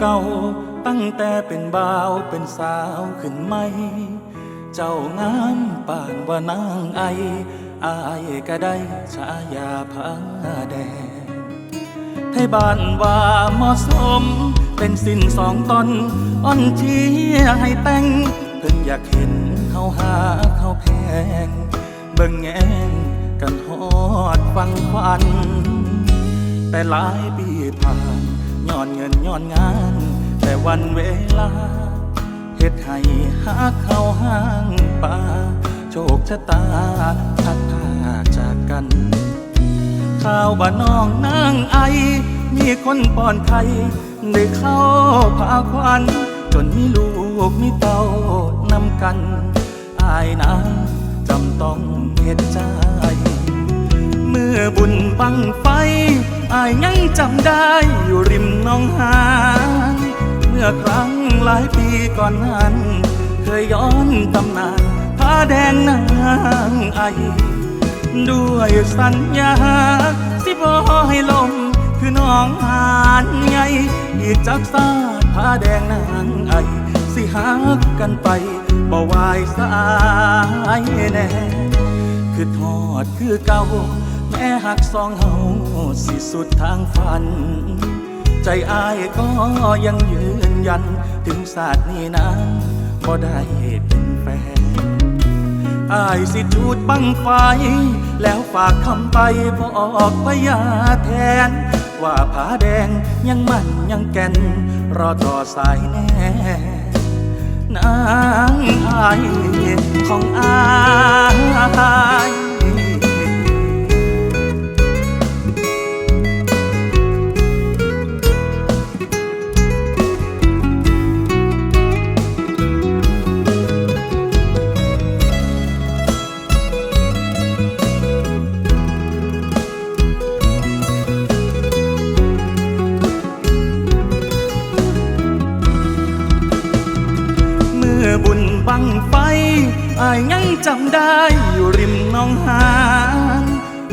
เก่า ตั้งแต่เป็นบ่าวเป็นสาวขึ้นไหม เจ้างามป่านว่านางไอ อายก็ได้ฉายาพาแดงให้บ้านว่าเหมาะสม เป็นสิ้นสองตอนอ่อนเชียให้แต่งเพิ่นอยากเห็นเขาหาเขาแพง เบิ่งแงงกันฮอดฟังควันแต่หลายปีผ่าน ย้อนเงินย้อนงาน แต่วันเวลาเฮ็ดให้หาเข้าห้างป่าโชคชะตาพัดพาจากกันข่าวบ้านน้องนางไอ มีคนป้อนไข่ได้เข้าพาควัน จนมีลูกมีเต้านำกัน อายนะจำต้องเห็นใจ เมื่อบุญบังไฟ อายยังจำได้อยู่ริมน้องหานเมื่อครั้งหลายปีก่อนนั้น เคยย้อนตำนานผ้าแดงนางไอ ด้วยสัญญา สิบอให้ลมคือน้องหานใหญ่อีกจากสาดผ้าแดงนางไอ สิหักกันไปบ่วายสายแน่คือทอดคือเก่า แม่หักสองเฮาสิสุดทางฝัน ใจอายก็ยังยืนยัน ถึงศาสตร์นี้นะบ่ได้เป็นแฟนอายสิจูดบังไฟ แล้วฝากคำไปบอกพยาแทน ว่าผาแดงยังมันยังแก่น รอต่อสายแน่นางอายของอาย จำได้อยู่ริมน้องหาน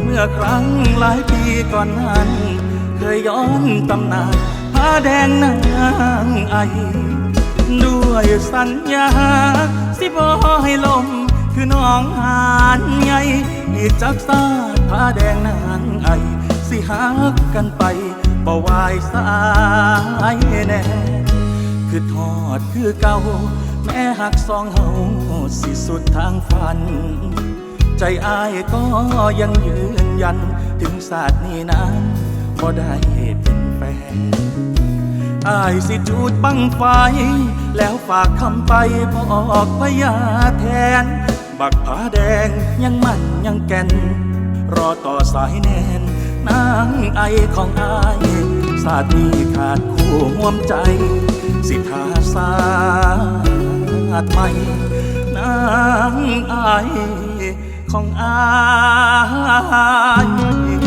เมื่อครั้งหลายปีก่อนนั้นเคยย้อนตำนานผ้าแดงนางไอ ด้วยสัญญา สิบอให้ลมคือน้องหานใหญ่อีจากสาผ้าแดงนางไอ สิหักกันไปบ่วายสายแน่คือทอดคือเก่า แม่หักสองเฮาสิสุดทางฝัน ใจอายก็ยังยืนยัน ถึงศาสตร์นี้นั้นบ่ได้เป็นแฟนอายสิจูดบังไฟ แล้วฝากคำไปบอกพยาแทน บักผาแดงยังมันยังแก่น รอต่อสายแนนนางไอของอายศาสตร์นี้ขาดคู่ห่วมใจ สิทาศาาติใหม่นางอายของอาย